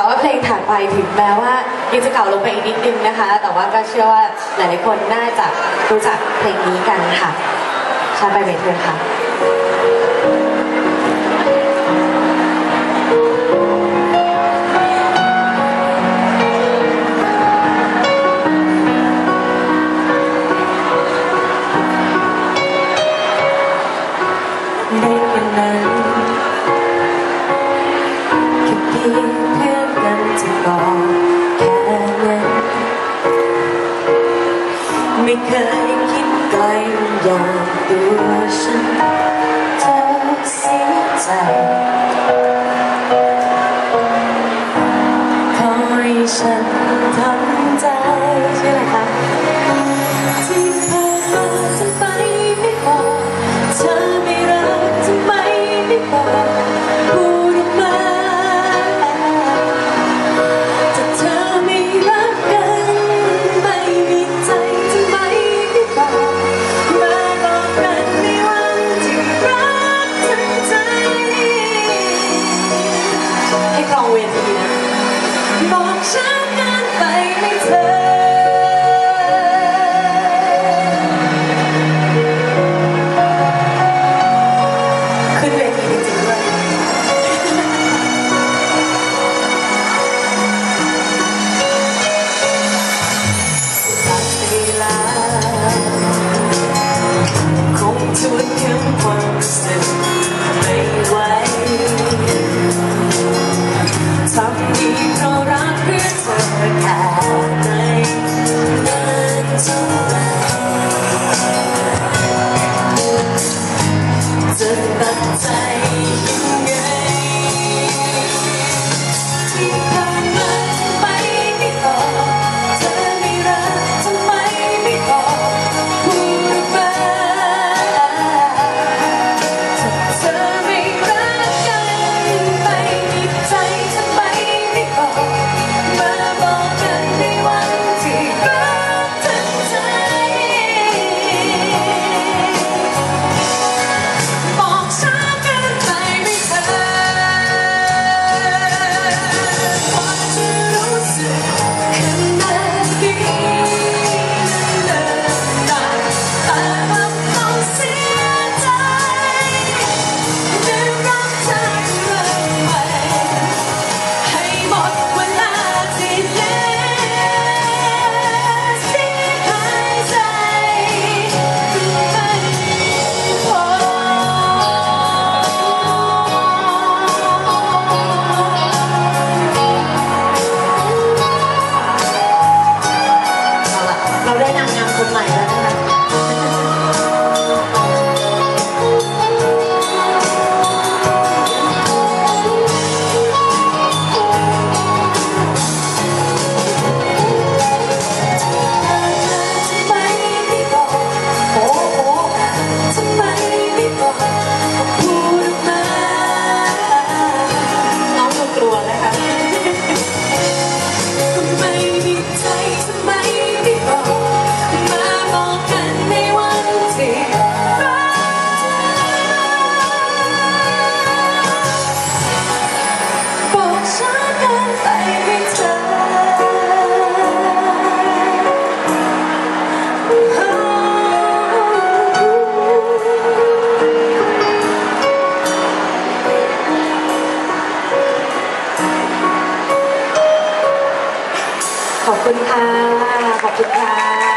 แต่ว่าเพลงถัดไปถึงแม้ว่ายังจะเก่าลงไปอีกนิดนึงนะคะ แต่ว่าก็เชื่อว่าหลายๆคนน่าจะรู้จักเพลงนี้กันค่ะชาไปเวทีค่ะ ก็แค่นั้นไม่เคยคิดไกลอย่างตัวฉันเธอเสียใจขอใฉันทำใจใช่ไหมคะ นางงามคนใหม่แล้วนะคะ ขอบคุณค่ะ ขอบคุณค่ะ